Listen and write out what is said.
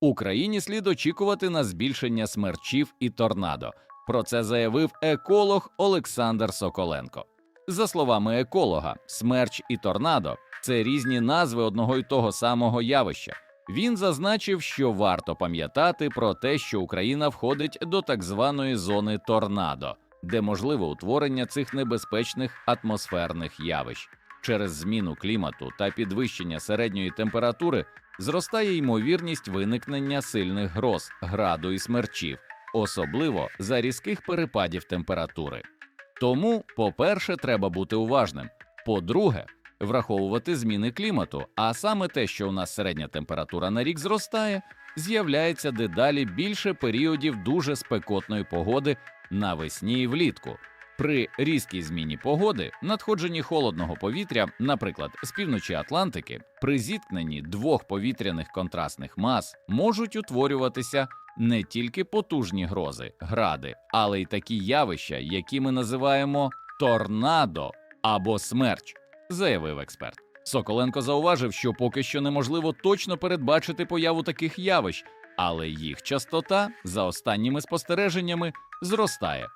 Україні слід очікувати на збільшення смерчів і торнадо. Про це заявив еколог Олександр Соколенко. За словами еколога, смерч і торнадо це різні назви одного й того самого явища. Він зазначив, що варто пам'ятати про те, що Україна входить до так званої зони торнадо, де можливе утворення цих небезпечних атмосферних явищ. Через зміну клімату та підвищення середньої температури зростає ймовірність виникнення сильних гроз, граду і смерчів, особливо за різких перепадів температури. Тому, по-перше, треба бути уважним. По-друге, враховувати зміни клімату, а саме те, що у нас середня температура на рік зростає, з'являється дедалі більше періодів дуже спекотної погоди навесні і влітку. При різкій зміні погоди, надходженні холодного повітря, наприклад, з півночі Атлантики, при зіткненні двох повітряних контрастних мас можуть утворюватися не тільки потужні грози, гради, але й такі явища, які ми називаємо торнадо або смерч, заявив експерт. Соколенко зауважив, що поки що неможливо точно передбачити появу таких явищ, але їх частота за останніми спостереженнями зростає.